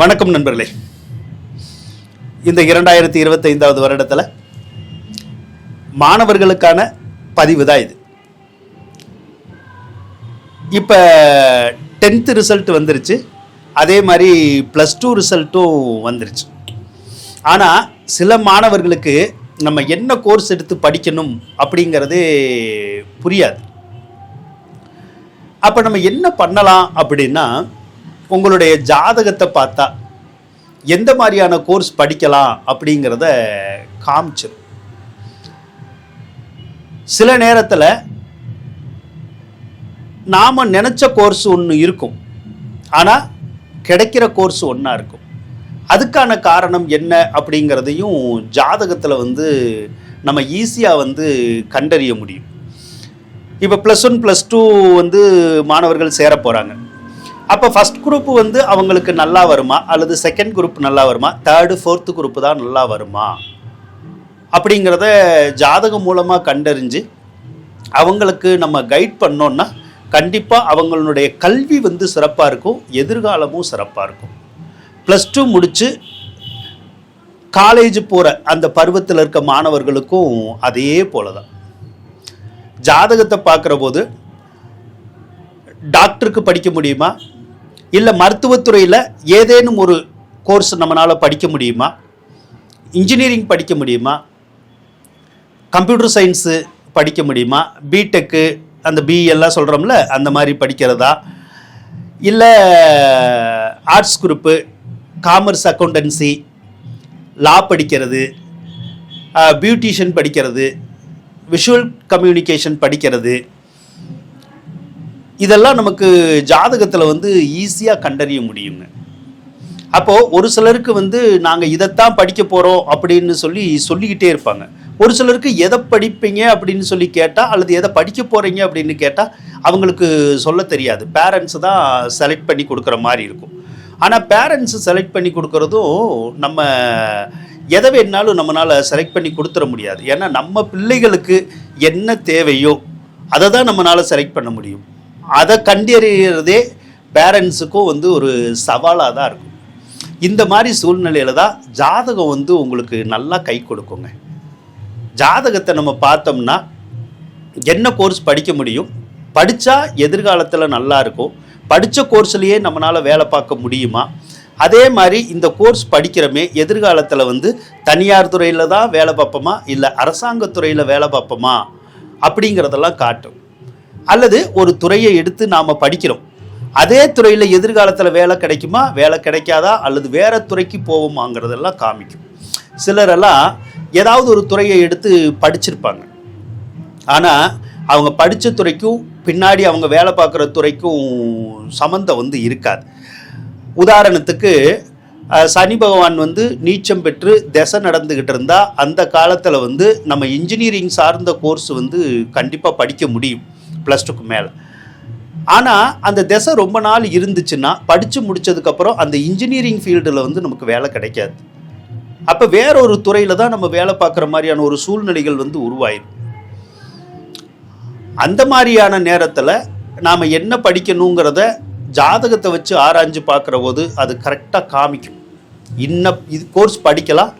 வணக்கம் நண்பர்களே. இந்த இரண்டாயிரத்தி இருபத்தைந்தாவது வருடத்தில் மாணவர்களுக்கான பதிவு தான் இது. இப்போ டென்த்து ரிசல்ட் வந்துருச்சு. அதே மாதிரி ப்ளஸ் டூ ரிசல்ட்டும் வந்துருச்சு. ஆனால் சில மாணவர்களுக்கு நம்ம என்ன கோர்ஸ் எடுத்து படிக்கணும் அப்படிங்கிறதே புரியாது. அப்போ நம்ம என்ன பண்ணலாம் அப்படின்னா உங்களுடைய ஜாதகத்தை பார்த்தா எந்த மாதிரியான கோர்ஸ் படிக்கலாம் அப்படிங்கிறத காமிச்சிடும் சில நேரத்தில் நாம் நினச்ச கோர்ஸ் ஒன்று இருக்கும். ஆனால் கிடைக்கிற கோர்ஸ் ஒன்றா இருக்கும். அதுக்கான காரணம் என்ன அப்படிங்கிறதையும் ஜாதகத்தில் வந்து நம்ம ஈஸியாக வந்து கண்டறிய முடியும். இப்போ ப்ளஸ் ஒன் ப்ளஸ் டூ வந்து மாணவர்கள் சேர போகிறாங்க அப்போ ஃபஸ்ட் குரூப் வந்து அவங்களுக்கு நல்லா வருமா? அல்லது செகண்ட் குரூப் நல்லா வருமா? தேர்டு ஃபோர்த்து குரூப் தான் நல்லா வருமா? அப்படிங்கிறத ஜாதகம் மூலமாக கண்டறிஞ்சு அவங்களுக்கு நம்ம கைட் பண்ணோன்னா கண்டிப்பாக அவங்களுடைய கல்வி வந்து சிறப்பாக இருக்கும் எதிர்காலமும் சிறப்பாக இருக்கும். ப்ளஸ் டூ முடித்து காலேஜ் போகிற அந்த பருவத்தில் இருக்க மாணவர்களுக்கும் அதே போல தான் ஜாதகத்தை பார்க்குற போது டாக்டருக்கு படிக்க முடியுமா? இல்லை மருத்துவத்துறையில் ஏதேனும் ஒரு கோர்ஸ் நம்மளால் படிக்க முடியுமா? இன்ஜினியரிங் படிக்க முடியுமா? கம்ப்யூட்டர் சயின்ஸு படிக்க முடியுமா? பிடெக்கு அந்த பி எல்லாம் சொல்கிறோம்ல அந்த மாதிரி படிக்கிறதா? இல்லை arts group commerce accountancy law படிக்கிறது பியூட்டிஷியன் படிக்கிறது விஷுவல் கம்யூனிகேஷன் படிக்கிறது இதெல்லாம் நமக்கு ஜாதகத்தில் வந்து ஈஸியாக கண்டறிய முடியுங்க அப்போது ஒரு சிலருக்கு வந்து நாங்கள் இதைத்தான் படிக்க போகிறோம் அப்படின்னு சொல்லி சொல்லிக்கிட்டே இருப்பாங்க. ஒரு சிலருக்கு எதை படிப்பீங்க அப்படின்னு சொல்லி கேட்டால் அல்லது எதை படிக்க போகிறீங்க அப்படின்னு கேட்டால் அவங்களுக்கு சொல்ல தெரியாது. பேரண்ட்ஸ் தான் செலக்ட் பண்ணி கொடுக்குற மாதிரி இருக்கும். ஆனால் பேரண்ட்ஸ் செலக்ட் பண்ணி கொடுக்குறதும் நம்ம எதை வேணாலும் நம்மளால் செலக்ட் பண்ணி கொடுத்துட முடியாது. ஏன்னா நம்ம பிள்ளைகளுக்கு என்ன தேவையோ அதை தான் நம்மளால் செலக்ட் பண்ண முடியும். அதை கண்டறியறதே பேரண்ட்ஸுக்கும் வந்து ஒரு சவாலாக தான் இருக்கும். இந்த மாதிரி சூழ்நிலையில் தான் ஜாதகம் வந்து உங்களுக்கு நல்லா கை கொடுக்குங்க. ஜாதகத்தை நம்ம பார்த்தோம்னா என்ன கோர்ஸ் படிக்க முடியும்? படித்தா எதிர்காலத்தில் நல்லா இருக்கும். படித்த கோர்ஸ்லேயே நம்மளால் வேலை பார்க்க முடியுமா? அதே மாதிரி இந்த கோர்ஸ் படிக்கிறோமே எதிர்காலத்தில் வந்து தனியார் துறையில் தான் வேலை பார்ப்போமா? இல்லை அரசாங்கத்துறையில் வேலை பார்ப்போமா? அப்படிங்கிறதெல்லாம் காட்டும். அல்லது ஒரு துறையை எடுத்து நாம் படிக்கிறோம். அதே துறையில் எதிர்காலத்தில் வேலை கிடைக்குமா? வேலை கிடைக்காதா? அல்லது வேறு துறைக்கு போவோமாங்கிறதெல்லாம் காமிக்கும். சிலரெல்லாம் ஏதாவது ஒரு துறையை எடுத்து படிச்சிருப்பாங்க. ஆனால் அவங்க படித்த துறைக்கும் பின்னாடி அவங்க வேலை பார்க்குற துறைக்கும் சம்மந்தம் வந்து இருக்காது. உதாரணத்துக்கு சனி பகவான் வந்து நீச்சம் பெற்று திசை நடந்துக்கிட்டு இருந்தால் அந்த காலத்தில் வந்து நம்ம இன்ஜினியரிங் சார்ந்த கோர்ஸ் வந்து கண்டிப்பாக படிக்க முடியும். ப்ளஸ் டூக்கு மேலே. ஆனால் அந்த திசை ரொம்ப நாள் இருந்துச்சுன்னா படித்து முடிச்சதுக்கப்புறம் அந்த இன்ஜினியரிங் ஃபீல்டில் வந்து நமக்கு வேலை கிடைக்காது. அப்போ வேற ஒரு துறையில் தான் நம்ம வேலை பார்க்குற மாதிரியான ஒரு சூழ்நிலைகள் வந்து உருவாயிடும் அந்த மாதிரியான நேரத்தில் நாம் என்ன படிக்கணுங்கிறத ஜாதகத்தை வச்சு ஆராய்ஞ்சு பார்க்குற போது அது கரெக்டாக காமிக்கும். இன்ன இது கோர்ஸ் படிக்கலாம்.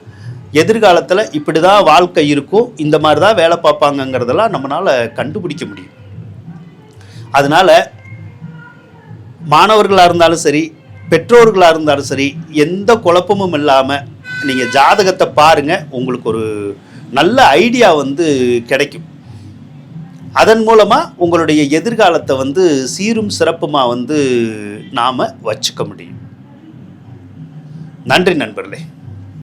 எதிர்காலத்தில் இப்படி தான் வாழ்க்கை இருக்கும். இந்த மாதிரி தான் வேலை பார்ப்பாங்கங்கிறதெல்லாம் நம்மளால் கண்டுபிடிக்க முடியும். அதனால் மாணவர்களாக இருந்தாலும் சரி பெற்றோர்களாக இருந்தாலும் சரி எந்த குழப்பமும் இல்லாமல் நீங்கள் ஜாதகத்தை பாருங்கள் உங்களுக்கு ஒரு நல்ல ஐடியா வந்து கிடைக்கும். அதன் மூலமாக உங்களுடைய எதிர்காலத்தை வந்து சீரும் சிறப்புமாக வந்து நாம் வச்சுக்க முடியும். நன்றி நண்பர்களே.